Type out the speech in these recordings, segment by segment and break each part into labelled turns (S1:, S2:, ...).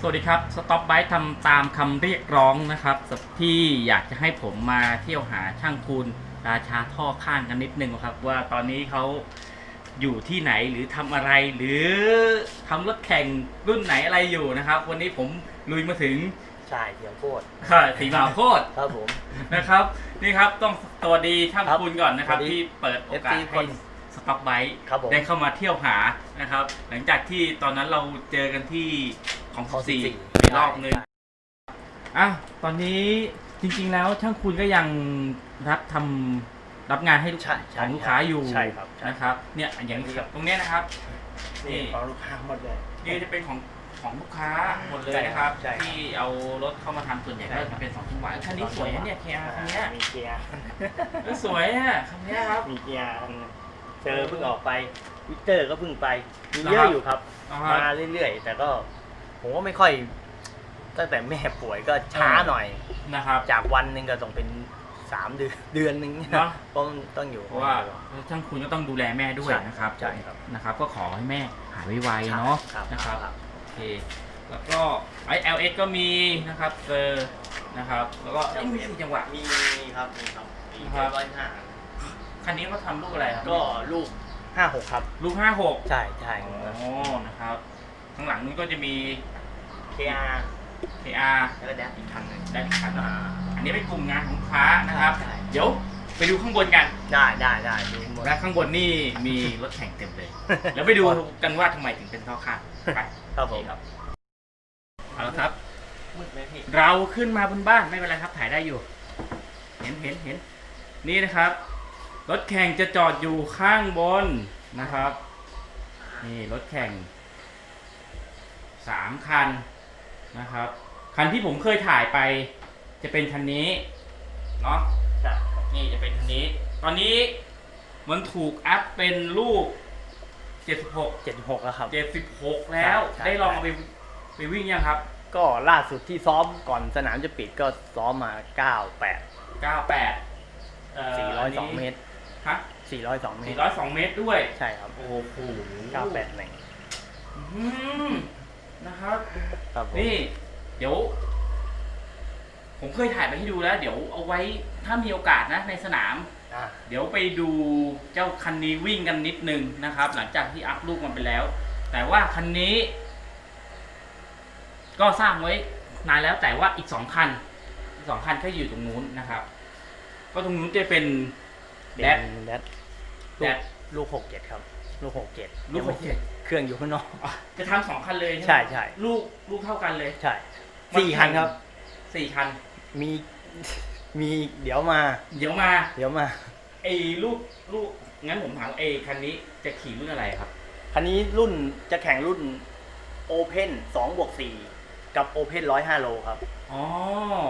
S1: สวัสดีครับ สต็อปไบทำตามคำเรียกร้องนะครับที่อยากจะให้ผมมาเที่ยวหาช่างคูณราชาท่อข้างกันนิดนึงครับ ว่าตอนนี้เขาอยู่ที่ไหนหรือทำอะไรหรือทำรถแข่งรุ่นไหนอะไรอยู่นะครับ วันนี้ผมลุยมาถึง
S2: ใช่เทียมโคตร
S1: สีมหาโคตร
S2: ครับผม
S1: นะครับ นี่ครับต้องสวัสดีช่าง
S2: ครับ
S1: คูณก่อนนะครับ
S2: สวัสดี
S1: ที่เปิดโอกาส
S2: FC
S1: ให้สต็อปไบ
S2: ครับผม
S1: ได้เข้ามาเที่ยวหานะครับ หลังจากที่ตอนนั้นเราเจอกันที่ ของ
S2: ของ
S1: สี่
S2: 14
S1: ไปรอบนึง
S2: ใช่
S1: อะตอนนี้จริงๆแล้วช่างคุณก็ยังรับทำรับงานให้ลูก
S2: ใช่ใช่
S1: ของลูกค้าอยู่
S2: ใช่ครับใช่
S1: นะครับเนี่ยอย่างตรงเนี้ยนะครับ
S2: นี่ของลูกค้าหมดเลย
S1: นี่จะเป็นของของลูกค้าหมดเลยนะครับ
S2: ใช่ครับ
S1: ที่เอารถเข้ามาทำส่วนใหญ่
S2: ใช่
S1: ก็
S2: ครับ
S1: จะเป็นสองจังหวะคันนี้สวยนะเนี่ยเคียคันเนี้ย
S2: มีเกียร์
S1: เออสวยอะคันเนี้ยครับ
S2: มีเกียร์อันเจอเพิ่งออกไปวิกเตอร์ก็เพิ่งไปมี
S1: นะ
S2: เย
S1: ครั
S2: อะ
S1: บ
S2: อยู่ครับ
S1: เอา
S2: มา
S1: ฮะ
S2: เรื่อยๆ แต่ก็ ผมก็ไม่ค่อย ตั้งแต่แม่ป่วยก็ช้า
S1: เออ
S2: หน่อย
S1: นะครับ
S2: จากวันหนึ่งก็ต้องเป็นสามเดือนเดือนหนึ่ง
S1: เนอะ
S2: ต้องต้องอยู่
S1: เพราะว่าช่างคุณก็ต้องดูแลแม่ด้วย
S2: ใช่
S1: นะครับ
S2: ใช่ครับ
S1: นะครับ ก็ขอให้แม่หายไวๆเนาะ
S2: ครับ
S1: นะครับ
S2: ครับ
S1: โอเค แล้วก็ไอ LS ก็มีนะครับเจอนะครับ แล้วก็เอ้ยมีสี่จังหวะ
S2: มีครับมีครับมี
S1: ครับ
S2: ร้อยห้า
S1: คันนี้เขาทำลูกอะไรครับ
S2: ก็ลูกห้าหกครับ
S1: ลูกห้าหก
S2: ใช่ใช่
S1: อ๋อนะครับข้างหลังนู้นก็จะมี
S2: KR
S1: KR
S2: แล้วก็แดดอีกคันหนึ่ง
S1: ได้อีกคัน
S2: อ่า
S1: อันนี้เป็นกลุ่มงานของลูกค้านะครับ
S2: ใช่
S1: เดี๋ยวไปดูข้างบนกัน
S2: ได้ได้ได้ดูหมด
S1: และข้างบนนี่มีรถแข่งเต็มเลย แล้วไปดูกันว่าทำไมถึงเป็นท่อข้างไป
S2: ครับผม
S1: ครับเอาละครับ
S2: มืดไหมพี่
S1: เราขึ้นมาบนบ้านไม่เป็นไรครับถ่ายได้อยู่ เห็นเห็นเห็น นี่นะครับ รถแข่งจะจอดอยู่ข้างบนนะครับ นี่รถแข่งสามคัน นะครับ คันที่ผมเคยถ่ายไป จะเป็นคันนี้เนาะ
S2: ใช่
S1: นี่จะเป็นคันนี้ ตอนนี้มันถูกอัพเป็นลูก 76
S2: เจ็ดหกแล้วครับ
S1: 76 แล้ว
S2: ใช่
S1: ได้ลอง
S2: ใช่
S1: เอาไปไปวิ่งยังครับ
S2: ก็ล่าสุดที่ซ้อมก่อนสนามจะปิดก็ซ้อมมา 98
S1: 98เอ่อ
S2: 402 เมตร
S1: ฮะ
S2: 402 เมตร
S1: 402 เมตรด้วย
S2: ใช่ครับ
S1: โอ้โห
S2: 981
S1: อืม นะครับ
S2: ครับผม
S1: นี่เดี๋ยว ผมเคยถ่ายไปให้ดูแล้ว เดี๋ยวเอาไว้ถ้ามีโอกาสนะ ในสนาม
S2: อ่า
S1: เดี๋ยวไปดูเจ้าคันนี้วิ่งกันนิดนึงนะครับ หลังจากที่อัพลูกมันไปแล้ว แต่ว่าคันนี้ ก็สร้างไว้นานแล้วแต่ว่าอีกสองคันอีกสองคันก็อยู่ตรงนู้นนะครับ ก็ตรงนู้นจะเป็น
S2: แด
S1: แด
S2: ด
S1: ด
S2: แดด
S1: แดด
S2: ลูก67ครับ ลูก67
S1: ลูกหกเจ็ด
S2: เครื่องอยู่ข้างนอก
S1: อะจะทำสองคันเลยใช่ไหม
S2: ใช่ใช่
S1: ลูกลูกเท่ากันเลย
S2: ใช่สี่คันครับ
S1: สี่คัน
S2: มีมีเดี๋ยวมา
S1: เดี๋ยวมา
S2: เดี๋ยวมา
S1: ไอ้ลูกลูกงั้นผมถามไอ้คันนี้จะขี่รุ่นอะไรครับ
S2: คันนี้รุ่นจะแข่งรุ่น Open 2บวก4กับ Open 105โลครับ
S1: อ๋อ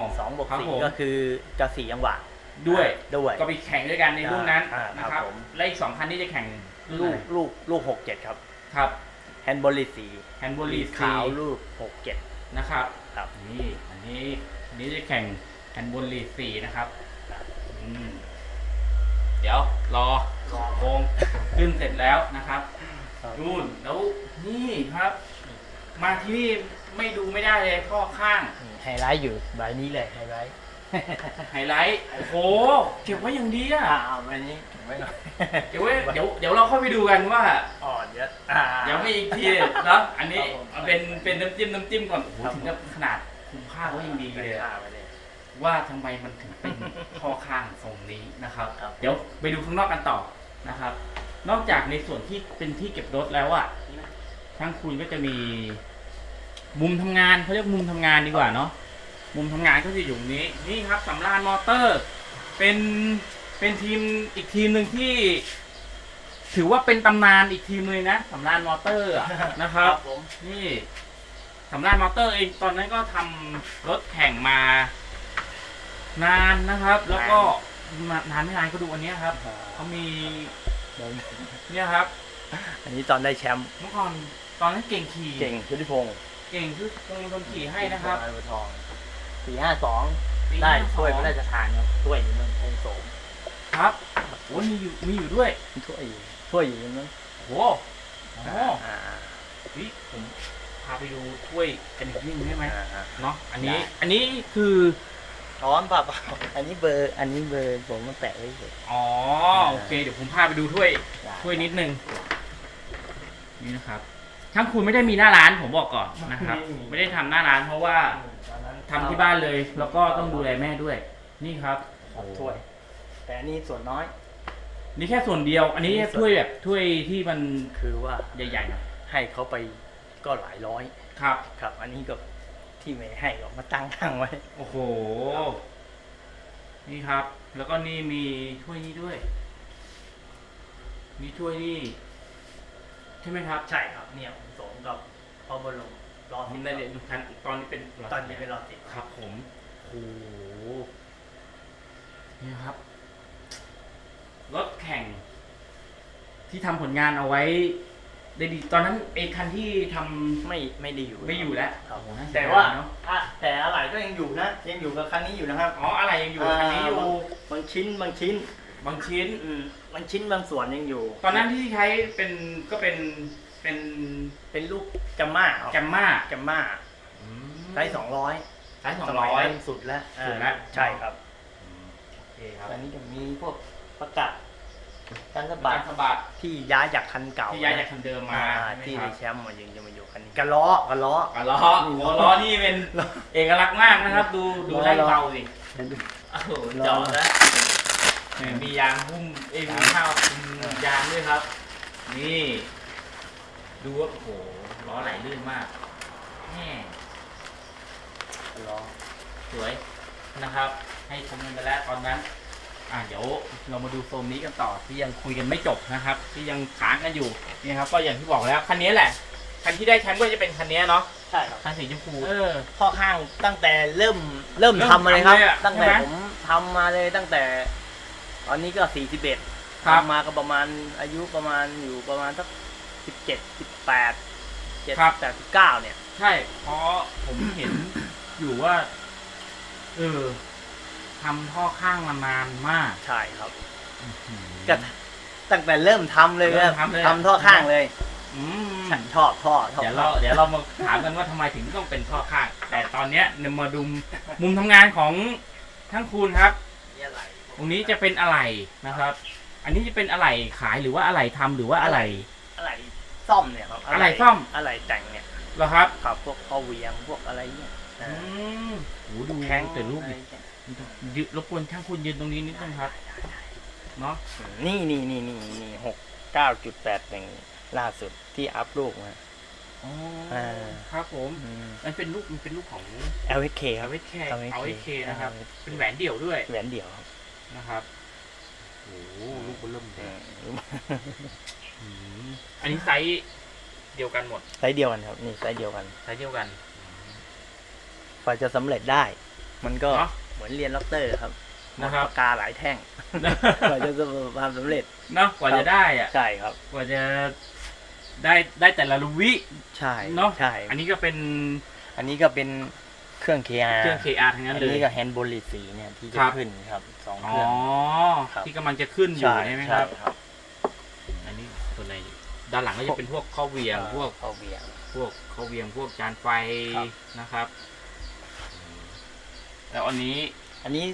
S2: 2บวก
S1: ครับผม
S2: 4ก็คือจะ4จังหวะ
S1: ด้วย
S2: ด้วย
S1: ก็ไปแข่งด้วยกันในรุ่นนั้น
S2: อ่า
S1: นะค
S2: ครั
S1: รับบ
S2: ผม
S1: และอีกสองคันนี้จะแข่ง รุ่น
S2: ลู
S1: อะ
S2: ก
S1: ไร
S2: ลูกลูก67ครับ
S1: ครับ
S2: แฮนด์บอลลีสี
S1: แฮนด์บอลลี
S2: ขาวลูก67
S1: นะครับ
S2: ครับ
S1: นี่อันนี้อันนี้จะแข่งแฮนด์บอลลีสี่นะครับ
S2: ครับ
S1: อืมเดี๋ยวรอโค้งขึ้นเสร็จแล้วนะครับนู่นแล้วนี่ครับ มาที่นี่ไม่ดูไม่ได้เลยท่อข้าง
S2: นี่ไฮไลท์อยู่ใบนี้เลยไฮไลท์
S1: ไฮไลท์โอ้โหเก็บไว้อย่างดีอะ
S2: อ่าเอาใบนี้เก็บไว้หน่อย
S1: เดี๋ยวไว้เดี๋ยวเดี๋ยวเราเข้าไปดูกันว่า
S2: อ่อนเยอะอ่า
S1: เดี๋ยวไม่อีกทีเนาะอันนี้
S2: ครับผม
S1: เอาเป็นเป็นน้ำจิ้มน้ำจิ้มก่อนโอ้โห
S2: ครับ
S1: ถึงกับขนาดคุมผ้าไว้อย่างดีเลยอะ
S2: อ่าไว้เลย
S1: ว่าทำไมมันถึงเป็นท่อข้างทรงนี้นะครับ
S2: ครับ
S1: เดี๋ยวไปดูข้างนอกกันต่อนะครับ นอกจากในส่วนที่เป็นที่เก็บรถแล้วอะช่างคุณก็จะมี มุมทำงานเขาเรียกมุมทำงานดีกว่าเนาะ มุมทำงานก็จะอยู่ตรงนี้นี่ครับสำรานมอเตอร์ เป็นเป็นทีมอีกทีมหนึ่งที่ ถือว่าเป็นตำนานอีกทีมเลยนะสำรานมอเตอร์อะนะครับ
S2: ผม
S1: นี่สำรานมอเตอร์เองตอนนั้นก็ทำรถแข่งมา นานนะครับ แล้วก็มานานไม่นานก็ดูอันเนี้ยครับเขามีเนี่ยครับ
S2: อันนี้ตอนได้แชมป์
S1: เมื่อก่อนตอนนั้นเก่งขี่
S2: เก่งชุติพงศ์
S1: เก่งคือคงคนขี่ให้นะครับ
S2: บัวทอง สี่ห้าสอง
S1: ปี
S2: ได้
S1: 52
S2: ถ้วยพระราชทานครับถ้วยอยู่นั่นองค์โสม
S1: ครับโอ้มีอยู่มีอยู่ด้วย
S2: ถ้วยอยู่ถ้วยอยู่นั่น
S1: โอ้โหโอ้
S2: อ่า
S1: เฮ้ยผมพาไปดูถ้วยกันอีกนิดนึงได้ไหม
S2: อ่าฮะ
S1: เนาะอันนี้
S2: ได้
S1: อันนี้คือ
S2: อ๋อเปล่าเปล่าอันนี้เบอร์ อันนี้เบอร์ผมมาแปะไว้เฉย
S1: อ๋อโอเค เดี๋ยวผมพาไปดูถ้วย
S2: ได้
S1: ถ้วยนิดนึงนี่นะครับช่างคุณไม่ได้มีหน้าร้านผมบอกก่อนนะครับ ไม่ได้ทำหน้าร้านเพราะว่า
S2: ตอนนั้น
S1: ทำที่บ้านเลย แล้วก็ต้องดูแลแม่ด้วย นี่ครับ
S2: ครับถ้วย แต่อันนี้ส่วนน้อย
S1: นี่แค่ส่วนเดียว อันนี้ถ้วยแบบถ้วยที่มัน
S2: คือว่า
S1: ใหญ่ๆหน่อย
S2: ให้เขาไปก็หลายร้อย
S1: ครับ
S2: ครับ อันนี้ก็ที่ไม่ให้ก็มาตั้งข้างไว้
S1: โอ้โห นี่ครับ แล้วก็นี่มีถ้วยนี้ด้วย มีถ้วยนี่ใช่ไหมครับ
S2: ใช่ครับเนี่ยผมสมกับพอบรม รอ
S1: ผ
S2: สิ
S1: ม
S2: บ
S1: ได้เรียนทันตอนนี้เป็น
S2: ตอนนี้เป็นรอสิบ
S1: ครับ ผมโอ้โหนี่ครับ รถแข่ง ที่ทำผลงานเอาไว้ ได้ดี ตอนนั้นไอ้คันที่ทำ
S2: ไม่ไม่ได้อยู่
S1: ไม่อยู่แล้ว
S2: ครับ
S1: โอ้โหน่เสีย
S2: แต่
S1: ดย
S2: ว่า
S1: เนาะ
S2: อะแต่อะไรก็ยังอยู่นะ ยังอยู่กับคันนี้อยู่นะครับ
S1: อ๋ออะไรยังอยู่คันนี้อยู่า
S2: บางบางชิ้นบางชิ้น
S1: บางชิ้น
S2: อืมบางชิ้นบางส่วนยังอยู่
S1: ตอนนั้นที่ใช้เป็นก็เป็น เป็น
S2: เป็นลูกจัมม่า
S1: แกมมา
S2: จัมม่าไซส์สองร้อย
S1: ใช้สองร้อย
S2: สุดแล้ว
S1: สุดแล้ว
S2: ใช่ครับ
S1: โอเคครับ
S2: อันนี้จะมีพวกประกาศการสะ
S1: บา
S2: บั
S1: ท
S2: ด
S1: สะบัด
S2: ที่ย้ายจากคันเก่า
S1: ที่ย้ายจากคันเดิมมา
S2: อ่า
S1: ใช่
S2: ที่
S1: ไหม
S2: ได้
S1: ครับ
S2: แชมป์มายังจะมาอยู่คันนี้กระล้อกระล้อ
S1: อะล้อหัวล้อนี่เป็นเอกลักษณ์มากนะครับ ดูดูไล่เบาสิโอ้โหจอดนะเนี่ยมียางหุ้มเอ้ยมีข้าวคุมยางด้วยครับ นี่ ดูว่าโอ้โหล้อไหลลื่นมากแหม
S2: กระล้อ
S1: สวยนะครับ ให้ชมกันไปแล้วตอนนั้น อ่าเดี๋ยวเรามาดูโซนนี้กันต่อที่ยังคุยกันไม่จบนะครับ ที่ยังค้างกันอยู่นี่ครับ ก็อย่างที่บอกแล้วคันนี้แหละคันที่ได้แชมป์ก็จะเป็นคันนี้เนาะ
S2: ใช่ครับ
S1: คันสีชมพูเออ
S2: พ่อข้างตั้งแต่เริ่มเริ่ม
S1: เริ่ม
S2: ทำมาเลยครับ
S1: ทำเลยอะ
S2: ตั้งแต่
S1: ใช่ไหม
S2: ผมทำมาเลยตั้งแต่ ตอนนี้ก็สี่สิบเอ็ด
S1: ครับ
S2: ทำมาก็ประมาณอายุประมาณอยู่ประมาณสัก สิบเจ็ดสิบแปดเจ็ด
S1: ครับ
S2: แปดสิบเก้าเนี่ย
S1: ใช่ เพราะผมเห็นอยู่ว่า เออทำท่อข้างมานานมาก
S2: ใช่ครับ
S1: อื้อหือ
S2: ก็ตั้งแต่เริ่มทำเลย
S1: เริ่
S2: ครับ
S1: มทำเลย
S2: ทำท่อข้างเลย
S1: อืม
S2: ฉันชอบท่อชอบ
S1: เดี๋ยวเราเดี๋ยวเรามาถามกันว่าทำไมถึงต้องเป็นท่อข้าง แต่ตอนเนี้ยเรามาดูมุมทำงานของทั้งคุณครับ
S2: นี่อะไร
S1: ตรงนี้จะเป็นอะไรนะครับ อันนี้จะเป็นอะไรขายหรือว่าอะไรทำหรือว่าอะไร
S2: อะไร ซ่อมเนี่ยครับ
S1: อะไรซ่อม
S2: อะไรแต่งเนี่ย
S1: เหรอครับ
S2: ครับพวกข้อเหวียงพวกอะไรเนี่ย
S1: อืมโหดู
S2: แข้ง
S1: แต่รูป
S2: อะไร
S1: ดิ
S2: เนี่ย
S1: ยืนรบกวนช่างคุณยืนตรงนี้นิดนึงครับเนาะ
S2: นี่นี่นี่นี่นี่หกเก้าจุดแปดหนึ่งล่าสุดที่อัพลูกมา
S1: อ๋อ
S2: อ่า
S1: ครับผม มันเป็นรูปมันเป็นรูปของ
S2: LHK ค
S1: เอา
S2: รับ
S1: ไว้แค่
S2: เอาไว้
S1: เอาไว้
S2: เค
S1: เคนะครับ
S2: เอาไว้เค
S1: เป็นแหวนเดี่ยวด้วย
S2: แหวนเดี่ยวครับ
S1: นะครับ โอ้โหลูกเบอร์เริ่ม
S2: เอ
S1: เลย
S2: อ
S1: อืมอันนี้ไซส์เดียวกันหมด
S2: ไซส์เดียวกันครับ นี่ไซส์เดียวกัน
S1: ไซส์เดียวกัน
S2: กว่าจะสำเร็จได้ มันก็
S1: เนาะ
S2: เหมือนเรียนล็อกเตอร์ครับ
S1: นะครับ
S2: ปากกาหลายแท่งกว่าจะประสบความสำเร็จ
S1: เนาะกว่าจะได้อะ
S2: ใช่ครับ
S1: กว่าจะได้ได้แต่ละลูวิ
S2: ใช่
S1: เนาะ
S2: ใช่
S1: อันนี้ก็เป็น
S2: อันนี้ก็เป็นเครื่อง KR
S1: เครื่อง KR ทั้งนั้น
S2: อัน
S1: เลย
S2: นี้ก็แฮนด์บลิสีเนี่ยที่จะ
S1: ครับ
S2: ขึ้นครับสอง
S1: อ๋
S2: เค
S1: อ
S2: รื่อง ครับ
S1: ที่กำลังจะขึ้นอยู่ใช่ไหมครับ
S2: ครับ
S1: อันนี้ตัวไหน ด้านหลังก็จะเป็นพวกข้อเหวียงพวก
S2: เข้าเวียง
S1: พวกข้อเหวียงพวกจานไฟ
S2: ครับ
S1: นะครับอืมแล้วอันนี้
S2: อันนี้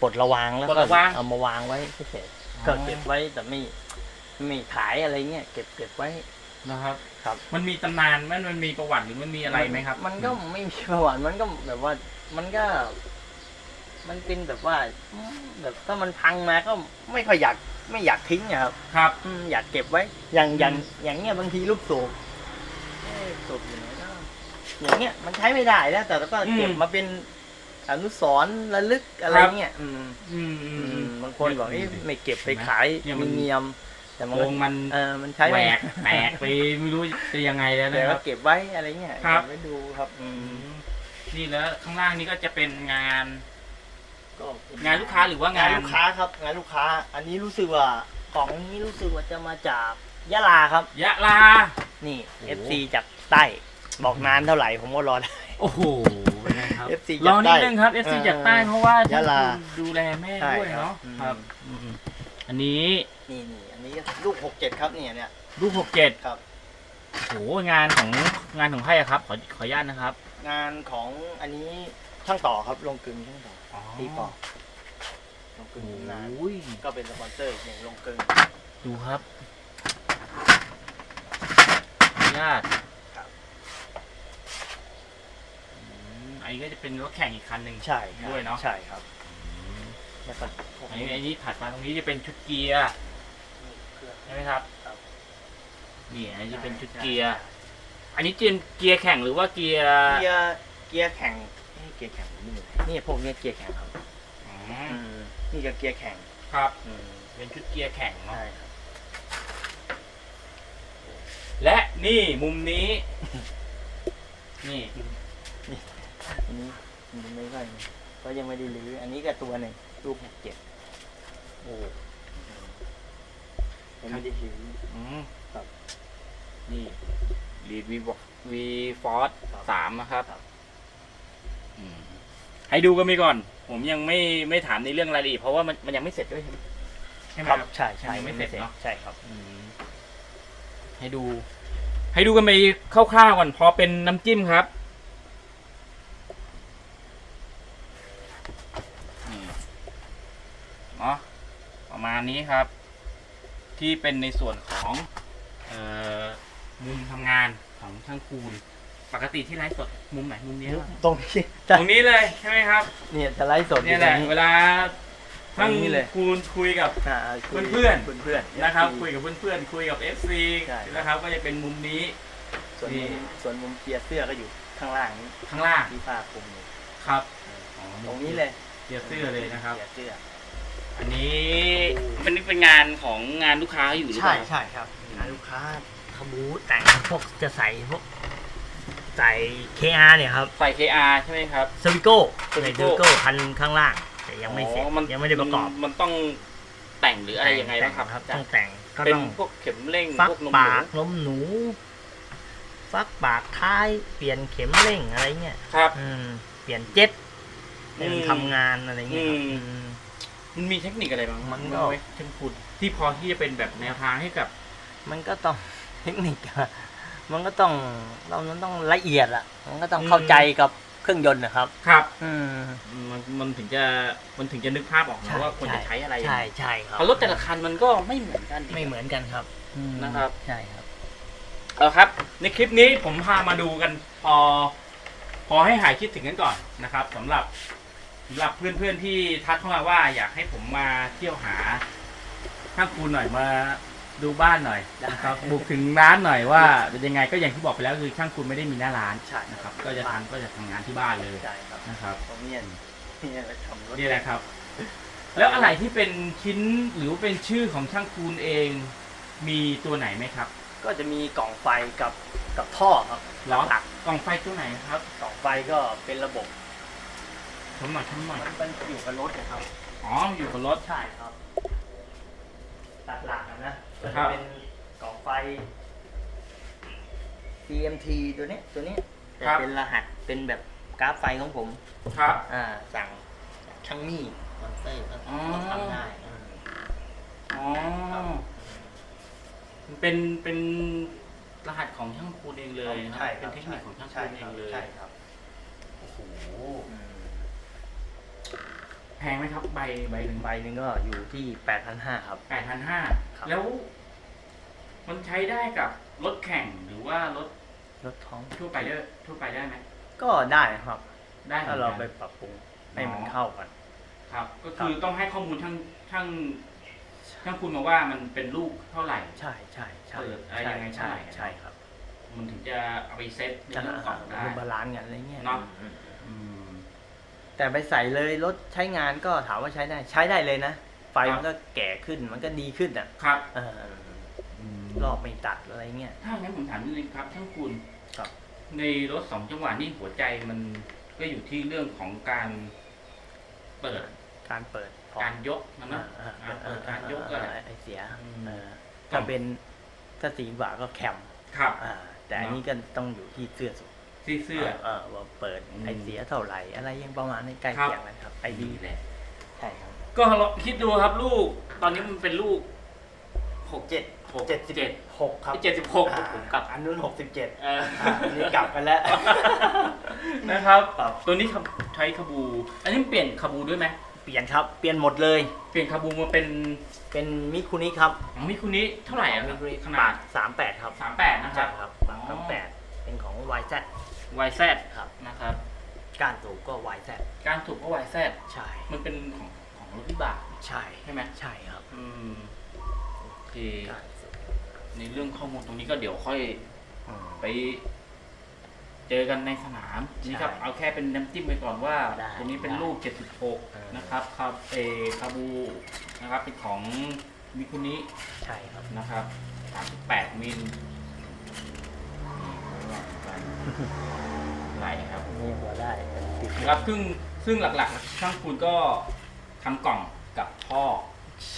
S2: ปลดระวางแล้ว
S1: ปลด
S2: ก็
S1: ระวาง
S2: เอามาวางไว้เฉยๆก็เก็บไว้แต่ไม่ไม่ขายอะไรเงี้ยเก็บเก็บไว้
S1: นะครับ
S2: ครับ
S1: มันมีตำนานมันมันมีประวัติหรือมันมีอะไรไหมครับ
S2: มันก็ไม่มีประวัติมันก็แบบว่า มันก็ มันเป็นแบบว่าอืมแบบถ้ามันพังมาก็ไม่ค่อยอยากไม่อยากทิ้งอะครับ
S1: ครับ
S2: อืมอยากเก็บไว้ อย่างอย่าง
S1: อืม
S2: อย่างเงี้ยบางทีลูกสูบเอ๊ะสูบอยู่ไหนเนาะอย่างเงี้ยมันใช้ไม่ได้แล้วแต่ก็เก็บมาเป็นอนุสรณ์ระลึกอะไรเงี้ยอืม
S1: อืมอื
S2: อื
S1: มอื
S2: ม
S1: ม
S2: บางคนบอกเอ้ยไม่เก็บไปขาย
S1: เนี่ยมัน
S2: มีเงียม แต่มัน
S1: โก
S2: ก็
S1: งมัน
S2: เออมันใช้
S1: แหว
S2: ไม่
S1: กแตกไปไม่รู้จะยังไงแล้ว
S2: แต่
S1: นะค
S2: ก็
S1: รับ
S2: เก็บไว้อะไรเงี้ย
S1: ครับ
S2: เก็บไว้ดูครับอื
S1: อื
S2: ม
S1: มนี่แล้วข้างล่างนี่ก็จะเป็นงาน
S2: ก็
S1: งานลูกค้าหรือว่างางา
S2: น
S1: น
S2: ลูกค้าครับ งานลูกค้า อันนี้รู้สึกว่ากล่องนี้รู้สึกว่าจะมาจากยะลาครับ
S1: ยะลา
S2: นี่
S1: โอ้
S2: FC จากใต้บอกนานเท่าไหร่ผมก็รอได้
S1: โอ้โหเป็นไงครับ
S2: FC
S1: รอนิด
S2: จากใต้
S1: นึงครับ FC จากใต้เพราะว่ายะ
S2: ลา
S1: ดูแลแม่
S2: ใช่
S1: ด้วย
S2: ครับ
S1: เนาะ
S2: อืม
S1: ครับอืมอันนี้
S2: นี่นี่อันนี้ลูกหกเจ็ดครับเนี่ยเนี่ย
S1: ลูกหกเจ็ด
S2: ครับ
S1: โอ้โหงานของงานของใครอะครับ ขอขออนุญาตนะครับ
S2: งานของอันนี้ช่างต่อครับลงกึ่งช่างต่อ ตีปอกลงกึ่ง
S1: โอ้
S2: นาน
S1: ย
S2: ก็เป็นสปอนเซอร์อีกหนึ่งลงกึ่ง
S1: ดูครับขออนุญาต
S2: ครับ
S1: อืมอันนี้ก็จะเป็นรถแข่งอีกคันหนึ่ง
S2: ใช่ครับ
S1: ด้วยเนอะ
S2: ใช่ครับแล้วก็พวก
S1: อันนี้อันนี้ถัดมาตรงนี้จะเป็นชุดเกียร์
S2: เครื่อง
S1: ใช่ไหมครับ
S2: ครับ
S1: นี่อันนี้จะเป็นชุดเกียร์ อันนี้เกียร์เกียร์แข่งหรือว่าเกียร์
S2: เกียร์เกียร์แข่งเอ้ยเกียร์แข่งนี่ นี่พวกเนี้ยเกียร์แข่งครับ
S1: อืม
S2: อืมนี่ก็เกียร์แข่ง
S1: ครับ
S2: อืม
S1: เป็นชุดเกียร์แข่งเนาะ
S2: ใช่ครับ
S1: และนี่มุมนี้ นี่
S2: อันนี้มันไม่ค่อยก็ยังไม่ได้รื้ออันนี้ก็ตัวหนึ่งรูปหกเจ็ด
S1: โอ้
S2: ยังไม่ได้รื้อ
S1: อืม
S2: ครับ
S1: นี่ลีดวีวีฟอร์
S2: ครับ
S1: สามนะครับ
S2: ครับ
S1: อืม ให้ดูกันไปก่อน ผมยังไม่ไม่ถามในเรื่องรายละเอียดเพราะว่ามันมันยังไม่เสร็จด้วยใช่ไหมใช่ไหม
S2: ครับ
S1: ครับ
S2: ใช่ใช่
S1: ยังไม่เสร็จเนอะ
S2: ใช่ครับ
S1: อืมให้ดู ให้ดูกันไปคร่าวๆก่อนพอเป็นน้ำจิ้มครับนี่เนาะประมาณนี้ครับ ที่เป็นในส่วนของเอ่อมุมทำงานของช่างคูณ ปกติที่ไลฟ์สดมุมไหนมุมนี้เหรอ
S2: ตรงนี้
S1: ตรงนี้เลยใช่ไหมครับ
S2: เนี่ยจะไลฟ์สด
S1: เนี่ยแหละ
S2: อยู่ตรง
S1: เวลาช่าง
S2: ตรงนี้เลย
S1: คูณคุยกับ
S2: อ่าคุย
S1: เพื่อน
S2: เพื่อนๆ
S1: นะครับ
S2: FC
S1: คุยกับเพื่อนๆคุยกับ FC
S2: ใช่
S1: นะครับ ก็จะเป็นมุมนี้
S2: ส่วน
S1: นี่
S2: มุมส่วนมุมเกียร์เสื้อก็อยู่ข้างล่างนี้
S1: ข้างล่าง
S2: ที่ผ้าคลุมอยู่
S1: ครับอ๋อ
S2: ตรงนี้เลย
S1: เกียร์เสื้อเลยนะครับ
S2: เกียร์เสื้อ
S1: อันนี้มันนี่เป็นงานของงานลูกค้าอยู่หรือเป
S2: ใช่
S1: ล่า
S2: ใช่ครับงานลูกค้าขบูแต่งพวกจะใส่พวก ใส่ KR เนี่ยครับ
S1: ใส่ KR ใช่ไหมครับ
S2: สวิโก้
S1: Swigo
S2: ในสวิโก้คันข้างล่าง แต่ยังไม่เสร็จ
S1: อ๋อมัน
S2: ยังไม่ได้ประกอบ
S1: มันมันต้องแต่งหรืออะไรยังไงบ้างครับ
S2: แต่
S1: อาจาร
S2: ต้อง
S1: ย์
S2: แต่งก็
S1: เป็น
S2: ต้อง
S1: พวกเข็มเร่ง
S2: ฟัก
S1: พวกนมห
S2: ปา
S1: นู
S2: กนมหนู ฟักปากท้ายเปลี่ยนเข็มเร่งอะไรเงี้ย
S1: ครับ
S2: อืม เปลี่ยนเจ็ตให้มัน
S1: อืม
S2: ทำงานอะไรเงี้ยครับ
S1: อืม
S2: อืม
S1: มันมีเทคนิคอะไรบ้าง
S2: มันก็
S1: เอาไว้ช่างคุณที่พอที่จะเป็นแบบแนวทางให้กับ
S2: มันก็ต้องเทคนิคอะ มันก็ต้องเรามันต้องละเอียดอะมันก็ต้อง
S1: อืม
S2: เข้าใจกับเครื่องยนต์นะครับ
S1: ครับ
S2: อืม
S1: มันมันถึงจะมันถึงจะนึกภาพออกนะว่าควรจะใช้อะไรยัง
S2: ใช่
S1: ไง
S2: ใช่ครับ
S1: เพราะรถแต่ละคันมันก็ไม่เหมือนกัน
S2: ไม่เหมือนกันครับอืม
S1: นะครับ
S2: ใช่ครับ
S1: เอาครับ ในคลิปนี้ผมพามาดูกัน พอ พอให้หายคิดถึงกันก่อนนะครับสำหรับสำหรับเพื่อนๆที่ทักเข้ามาว่าอยากให้ผมมาเที่ยวหาข้างคูณหน่อยมา ดูบ้านหน่อยนะครับบุกถึงร้านหน่อยว่าเป็นยังไงก็อย่างที่บอกไปแล้วคือช่างคุณไม่ได้มีหน้าร้าน
S2: ใช่
S1: นะครับ ก็จะทำก็จะทำงานที่บ้านเลย
S2: ใช่ครับ
S1: นะครับ
S2: เพราะเนี่ยเนี่ยเราทำรถ
S1: นี่แหละครับ แล้วอะไรที่เป็นชิ้นหรือเป็นชื่อของช่างคูณเอง มีตัวไหนไหมครับ
S2: ก็จะมีกล่องไฟกับกับท่อครับ
S1: ล้อ
S2: หลัก
S1: กล่องไฟตัวไหนครับ
S2: กล่องไฟก็เป็นระบบ
S1: ชมหน่อยชมหน่อย
S2: มันเป็นอยู่กับรถนะครับ
S1: อ๋ออยู่กับรถ
S2: ใช่ครับตัดหลักอะนะ ก็
S1: ครั
S2: จะ
S1: บ
S2: เป็นกล่องไฟ CMT ตัวเนี้ยตัวเนี้ยจะเป็นรหัสเป็นแบบกราฟไฟของผม
S1: ครับ
S2: อ่า สั่งจากช่างมี่มอนเตอร์ก็
S1: อ๋อ
S2: ทำได้อืม
S1: อ๋อ มันเป็น เป็นรหัสของช่างคูณเองเลยนะค
S2: ใช่
S1: รับ
S2: ค
S1: เป็น
S2: รับ
S1: เทคนิคของช่าง
S2: ใช่
S1: คูณเองเลย
S2: ใช่ครับ
S1: โอ้โห
S2: อืม
S1: แพงไหมครับใบใบหนึ่ง
S2: ใบหนึ่งก็อยู่ที่8,500ครับ
S1: แปดพันห้า
S2: ครับ
S1: แล้ว มันใช้ได้กับรถแข่งหรือว่ารถ
S2: รถท้อง
S1: ทั่วไปได้ทั่วไปได้ไหม
S2: ก็ได้นะครับ
S1: ได้หมื
S2: ถ้า
S1: อน
S2: เรา
S1: กัน
S2: ไปปรับปรุงให้มัน
S1: อ๋อ
S2: เข้ากัน
S1: ครับ ก็คือต้องให้ข้อมูลช่างช่างช่างคุณมาว่ามันเป็นลูกเท่าไหร่
S2: ใช่ใช่ใช่
S1: เปิดอะไร
S2: ใช่
S1: ยังไง
S2: ใช่
S1: เท่าไหร่
S2: ใช่ครับ
S1: มันถึงจะเอาไปเซ็ตใน
S2: จะ
S1: เรื่องกล่องได้
S2: มันบาลานซ์กันอะไรเงี้ย
S1: เนาะ
S2: อืม
S1: อืม
S2: แต่ไปใส่เลยรถใช้งานก็ถามว่าใช้ได้ใช้ได้เลยนะ ไฟ
S1: ครับ
S2: มันก็แก่ขึ้นมันก็ดีขึ้นอะ
S1: ครับ
S2: เออรอบไม่ตัดอะไรเงี้ย
S1: ถ้างั้นผมถามนิดนึงครับช่างคุณ
S2: ครับ
S1: ในรถสองจังหวะนี่หัวใจมันก็อยู่ที่เรื่องของการเปิด
S2: การเปิดพอ
S1: การยกนะนะ
S2: อ่า
S1: อ่า
S2: อ่า
S1: เปิดการยกก็
S2: อ่า
S1: แหละ
S2: ไอเสีย
S1: อืม
S2: เออถ้าเป็นถ้าสีกว่าก็แคม
S1: ครับ
S2: อ่าแต่อันนี้ก็ต้องอยู่ที่เสื้อสุด
S1: ที่เสื้อ
S2: เออว่าเปิด
S1: อืม
S2: ไอเสียเท่าไหร่ อะไรยังประมาณนี้ใกล้
S1: ครับ
S2: เคียงกันครับ ไอดี
S1: แหละ
S2: ใช่ครับ
S1: ก็ลองคิดดูครับลูก ตอนนี้มันเป็นลูก
S2: หกเจ็ด
S1: หก
S2: เจ็ดสิบ
S1: เจ็ด
S2: หกครับ
S1: เจ็ดสิบหกผมกลับ
S2: อันนู้นหกสิบเจ็ด
S1: เออ
S2: อันนี้กลับกันแล้ว
S1: นะครับ
S2: ครับ
S1: ตัวนี้ใช้คาบู อันนี้เปลี่ยนคาบูด้วยไหม
S2: เปลี่ยนครับ เปลี่ยนหมดเลย
S1: เปลี่ยนคาบูมาเป็น
S2: เป็นมิคุนิครับ
S1: ของมิคุนี้เท่าไหร่อะค
S2: มิ
S1: รับ
S2: คุนิ
S1: ขนาด
S2: สามแปดครับ
S1: สามแปดนะค
S2: ใช่
S1: รับ
S2: ครับ
S1: อ๋อ
S2: สามแปดเป็นของ YZ
S1: YZ
S2: ครับ
S1: นะครับ
S2: การสูบก็ YZ
S1: การถูกก็ YZ
S2: ใช่
S1: มันเป็นของของรถวิบาก
S2: ใช่
S1: ใช่ไหม
S2: ใช่ครับ
S1: อืมโอเค
S2: การสูบ
S1: ในเรื่องข้อมูลตรงนี้ก็เดี๋ยวค่อย
S2: อืม
S1: ไป เจอกันในสนาม
S2: ใช่
S1: นี่ครับเอาแค่เป็นน้ำจิ้มไปก่อนว่า
S2: ได้
S1: ตัวนี้เป็น
S2: ได้
S1: ลูก
S2: เออ
S1: 76 นะครับคาเอคาบูนะครับเป็นของมิคุนิ
S2: ใช่ครับ
S1: นะครับ 38 มิล ไหลครับ
S2: นี่หัวได้เป็นติด
S1: นะครับซึ่งซึ่งหลักๆช่างคุณก็ทำกล่องกับท่อ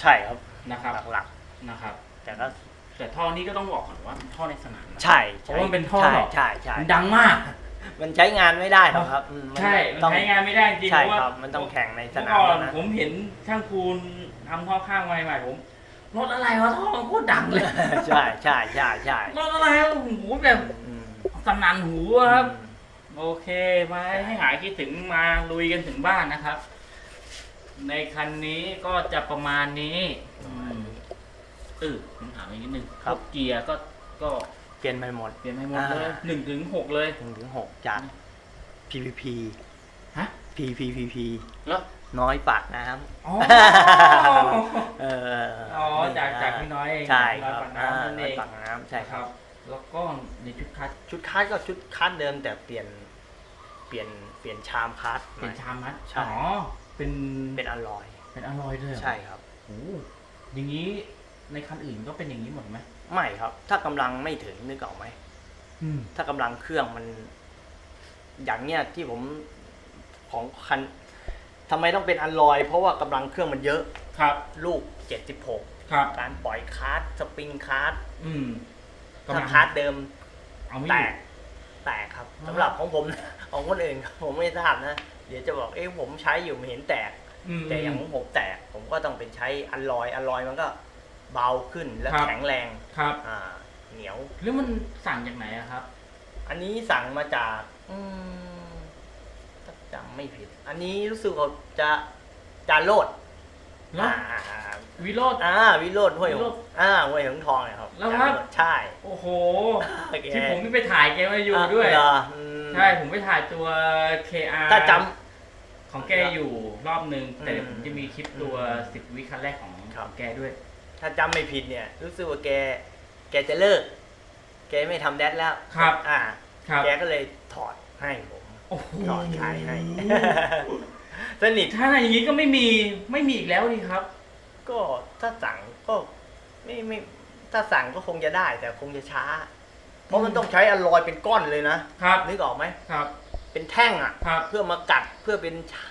S2: ใช่ครับ
S1: นะครับ
S2: หลัก
S1: นะครับ
S2: ๆแต่ก็
S1: แต่ท่อนี้ก็ต้องบอกก่อนว่าเป็นท่อในสนามนะ
S2: ใช่
S1: เพราะว่ามันเป็นท่อ
S2: ใช่ใช่ใช่
S1: มันดังมาก
S2: มันใช้งานไม่ได้หรอกครับอืมมัน
S1: ใช่มัน
S2: ต้อง
S1: ใช้งานไม่ได้จริงๆ
S2: ใช่
S1: เพราะว่า
S2: ครับมันต้องแข่งในส
S1: เมื่อนา
S2: ม
S1: ก่อน
S2: นะ
S1: ผมเห็นช่างคูณทำท่อข้างใหม่ๆผมรถอะไรวะท่อมันโคตรดังเลย
S2: ใช่ใช่ใช่ใช่
S1: รถอะไรวะโอ้โหแบบ
S2: อืม
S1: สนั่นหูอะครับ โอเคมาให้หายคิดถึงมาลุยกันถึงบ้านนะครับ ในคันนี้ก็จะประมาณนี้อืมเออผมถามอีกนิดนึง
S2: ครับ
S1: พวกเกียร์ก็ก็
S2: เปลี่ยนไปหมด
S1: เปลี่ยนไปหมดเลย
S2: อ่า
S1: หนึ่งถึงหกเลย
S2: หนึ่งถึงหกจาก PVP
S1: ฮะ
S2: PPPP
S1: แล้ว
S2: น้อยปากน้
S1: อ๋อำ
S2: เออ
S1: อ๋อจากจากพี่น้อยเอง
S2: ใช่
S1: น้
S2: ค
S1: อย
S2: รับ
S1: ปากน้ำนั่น
S2: น้อย
S1: เอง
S2: ปากน้ำใช่ครับ
S1: แล้วก็ในชุดคัด
S2: ชุดคัสก็ชุดคัสเดิมแต่เปลี่ยนเปลี่ยนเปลี่ยนชามคัส
S1: เป็นชามมัด
S2: ใช่
S1: อ๋อเป็น
S2: เป็นอลลอย
S1: เป็นอร่อยเลยเหรอ
S2: ใช่ครับ
S1: โอ้โหอย่างนี้ในคันอื่นก็เป็นอย่างนี้หมดไหม
S2: ไม่ครับ ถ้ากำลังไม่ถึงนึกออกไหม
S1: อืม
S2: ถ้ากำลังเครื่องมัน อย่างเนี้ยที่ผมของคันทำไมต้องเป็นอันลอย เพราะว่ากำลังเครื่องมันเยอะ
S1: ครับ
S2: ลูก 76
S1: ครับ
S2: การปล่อยคาร์ดสปริงคาร์ด
S1: อืม
S2: ถ้าคาร์ดเดิม
S1: เอาไม่
S2: แต
S1: อยู่
S2: กแตกครับ
S1: อ๋อ
S2: สำหรับของผม ของคนอื่นผมไม่ทราบนะ เดี๋ยวจะบอกเอ๊ะผมใช้อยู่ไม่เห็นแตก
S1: ม
S2: แต่อย่างของผมแตก ผมก็ต้องเป็นใช้อันลอยอันลอยมันก็เบาขึ้นและ
S1: ครับ
S2: แข็งแรง
S1: ครับ
S2: อ่าเหนียว
S1: แล้วมันสั่งจากไหนอะครับ
S2: อันนี้สั่งมาจาก อืมถ้าจำไม่ผิด อันนี้รู้สึกว่าจะจานโลด
S1: แล้ว
S2: อ่าอ่าอ่า
S1: วิโรด
S2: อ่าวิโรดห้วยห
S1: วิโรงจน์
S2: อ่าห้วยหงทองเนี่ยครับ
S1: แล้วครับ
S2: จานโดใช่
S1: โอ้โห
S2: โอเค
S1: ที่ผมไปถ่ายแกไว้อยู่ด้วย
S2: เหรออืม
S1: ใช่ ผมไปถ่ายตัว KR
S2: ถ้าจ
S1: ของแกอยู่รอบนึง แต่เดี๋ยว
S2: อื
S1: ผมมจะมีคลิปตัว
S2: อืม
S1: สิบวิคันแรกของ
S2: ครับ
S1: ของแกด้วยำ
S2: ถ้าจำไม่ผิดเนี่ย รู้สึกว่าแก แกจะเลิก แกไม่ทำแดดแล้ว
S1: ครับ
S2: อ่า
S1: ครับ
S2: แกก็เลยถอดให้ผม
S1: โอ้โห
S2: ถอดขายให้ สนิท
S1: ถ้าอย่างนี้ก็ไม่มีไม่มีอีกแล้วนี่ครับ
S2: ก็ถ้าสั่งก็ไม่ไม่ถ้าสั่งก็คงจะได้แต่คงจะช้า เพราะมันต้องใช้อลลอยเป็นก้อนเลยนะครับ นึกออกไหม
S1: ครับ
S2: เป็นแท่งอะ
S1: ครับ
S2: เพื่อมากัดเพื่อเป็นชา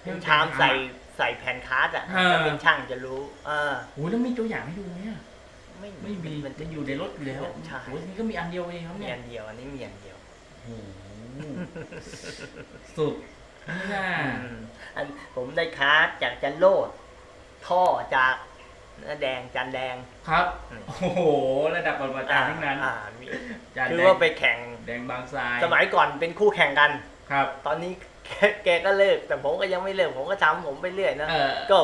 S1: ให้
S2: เป็น
S1: มัน
S2: ชาม
S1: เป็นชาม
S2: ใส่ใส่แผ่นคาร์ดอะ
S1: อ่า
S2: ถ้าเป็นช่างจะรู้อ่า
S1: โอ้ยแล้วมีตัวอย่างให้ดูไหมอะ
S2: ไม่
S1: ไม่มี
S2: มัน
S1: จะอยู่ในรถอยู่แล้ว
S2: ใช่
S1: โอ้ยนี่ก็มีอันเดียวเองครับ
S2: มี
S1: เนี่ย
S2: อันเดียวอันนี้มีอันเดียว
S1: โอ้โหสุด นี่น่า
S2: อืมอันผมได้คาร์ดจากจันโลด ท่อจากน้าแดงจันแดง
S1: ครับ
S2: อืม
S1: โอ้โห ระดับปรมาจารย์ทั้งนั้น
S2: อ่ามี
S1: จาน
S2: คือ
S1: แดง
S2: ว่าไปแข่ง
S1: แดงบางทราย
S2: สมัยก่อนเป็นคู่แข่งกัน
S1: ครับ
S2: ตอนนี้แกแกก็เลิก แต่ผมก็ยังไม่เลิก ผมก็ทำผมไปเรื่อยนะ
S1: เออ
S2: ก็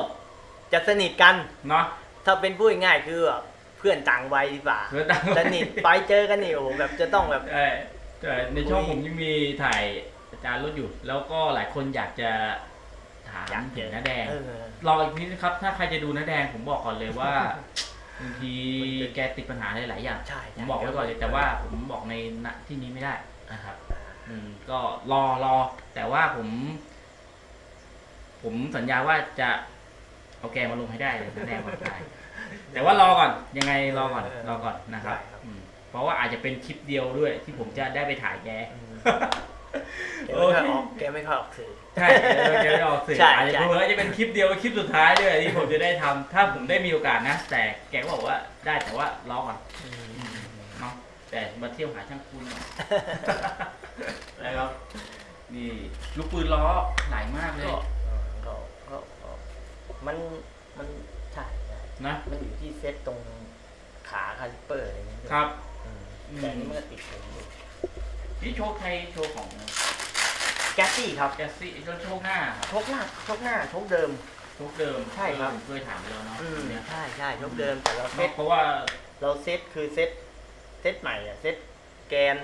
S2: จะสนิทกัน
S1: เนาะ
S2: ถ้าเป็นพูดง่ายๆคือแบบเพื่อนต่างวัยดีกว่า
S1: เพื่อนต่างวัย
S2: สนิทไปเจอกันนี่โอ้โหแบบจะต้องแบบ
S1: เออแต่ในช่องผมยังมีถ่ายอา จารย์รถอยู่ แล้วก็หลายคนอยากจะถาม
S2: อยากเจ
S1: ถึ
S2: อ
S1: งน้าแดง
S2: เออ
S1: รออีกนิดนะครับ ถ้าใครจะดูน้าแดงผมบอกก่อนเลยว่าบางทีแกติดปัญหาหลายๆอย่าง
S2: ใช่
S1: ผมบอกไว้ก่อนเลยแต่ว่าผมบอกในณที่นี้ไม่ได้นะครับ อืมก็รอรอ แต่ว่าผม ผมสัญญาว่าจะเอาแกมาลงให้ได้เลยแน่วันได้แต่ว่ารอก่อน ยังไงรอก่อน รอก่อนนะครับ อืมเพราะว่าอาจจะเป็นคลิปเดียวด้วย ที่ผมจะได้ไปถ่ายแก
S2: อืม แกไม่ค่อยออกแกไม่ค่อยออกสื่อ
S1: ใช่แกไม่ออกสื่อ
S2: ใช่
S1: อาจจะ
S2: ใช่
S1: เผื่อจะเป็นคลิปเดียวคลิปสุดท้ายด้วยที่ผมจะได้ทำถ้าผมได้มีโอกาสนะ แต่แกก็บอกว่าได้แต่ว่ารอก่อนเนาะแต่มาเที่ยวหาช่างคุณหน่อยนะครับนี่ลูกปืนล้อหลายมากเลย
S2: ก็เออก็ก็ก็มันมันใช่ใช่
S1: นะ
S2: มันอยู่ที่เซตตรงขาคาลิเปอร์อะไรเงี้ยด้วย
S1: ครับ
S2: อืม
S1: อืม
S2: แต่อันนี้มันก็ติดผมอยู่
S1: นี่โชคใครโชว์ของ
S2: แก๊สซี่ครับ
S1: แกสซี่โชว์โชคหน้าครับ
S2: ชกหน้าชกหน้าชกเดิม
S1: โชคเดิม
S2: ใช่ครับ
S1: เออผมเคยถามไปแล้วเนาะ
S2: อืม
S1: เนี่ย
S2: ใช่ใช่ชกเดิมแต่เราเซต
S1: เพราะว่า
S2: เราเซตคือเซตเซตใหม่อะเซตแกน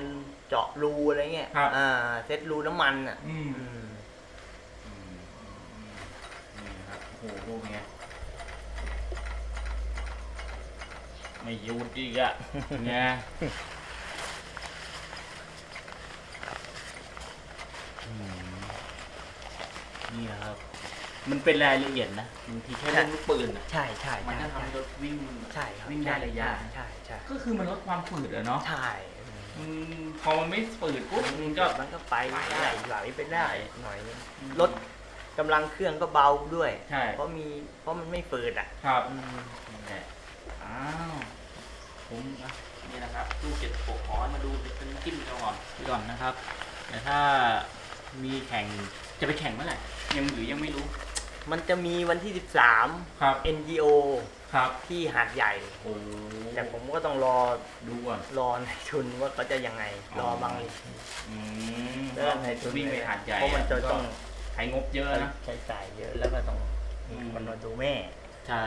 S2: เจาะรูอะไรเงี้ย
S1: ครับ
S2: อ่าเซตรูน้ำมันอะ
S1: อืม
S2: อืม
S1: อืมอืมนี่นะครับโอ้โหรูปเนี้ยไม่หยุดอีกอะ เนี่ยอืม นี่นะครับ มันเป็นรายละเอียดนะบางทีแค่เรื่องลูกปืนอะ
S2: ใช่ใช่
S1: มัน
S2: ใช่
S1: จะทำให้รถวิ่ง
S2: ใช่ครับ
S1: วิ่งได้ระยะ
S2: ใช่ใช่
S1: ก็คือมันลดความฝืดอะเนาะ
S2: ใช่
S1: อืมพอมันไม่ฝืดปุ๊บมันก็
S2: มันก็ไป
S1: ไหล
S2: ได้
S1: ได้
S2: ไหลไปได้หน่อยนึง
S1: อืม
S2: รถกำลังเครื่องก็เบาด้วย
S1: ใช่
S2: เพราะมี เพราะมันไม่ฝืดอะ
S1: ครับ
S2: อืม
S1: นี่แหละอ้าวผมอะนี่นะครับตู้เก็บปกขอให้มาดูเป็นจิ้มก่อนก่อนนะครับ แต่ถ้ามีแข่ง จะไปแข่งเมื่อไหร่ยังหรือยังไม่รู้
S2: มันจะมีวันที่
S1: ครับ
S2: 13 NGO
S1: ครับ
S2: ที่หาดใหญ่
S1: โอ้
S2: แต่ผมก็ต้องรอ
S1: ดูก่อน
S2: รอในทุนว่าเขาจะยังไง รอบาง
S1: อืม
S2: เรื่องในทุน
S1: วิ่งไปหาดใหญ่
S2: เพราะมันจะต้อง
S1: ใช้งบเยอะนะ
S2: ใช้จ่ายเยอะแล้วก็ต้อง
S1: อืม
S2: มันมาดูแม่
S1: ใช่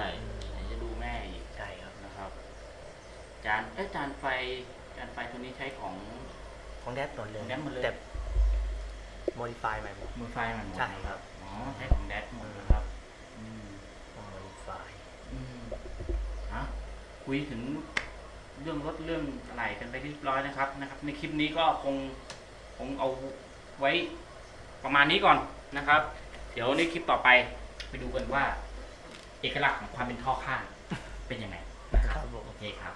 S1: ไหนจะดูแม่อีก
S2: ใช่ครับ
S1: นะครับ จานเอ้ยจานไฟจานไฟตัวนี้ใช้ของ
S2: ของแดดหมดเลย
S1: ของแดดหมดเลย
S2: แต่ modify ใหม่หมด
S1: มือไฟมันหมด
S2: ใช่ครับ
S1: อ๋อใช้ของแดดหมดนะครับ อืม
S2: ของ modify
S1: อืมอะคุยถึงเรื่องรถเรื่องอะไรกันไปเรียบร้อยนะครับนะครับ ในคลิปนี้ก็คงคงเอาไว้ประมาณนี้ก่อนนะครับ เดี๋ยวในคลิปต่อไปไปดูกันว่า เอกลักษณ์ของความเป็นท่อข้างเป็นยังไงนะครับ
S2: ครับผม
S1: โอเคครับ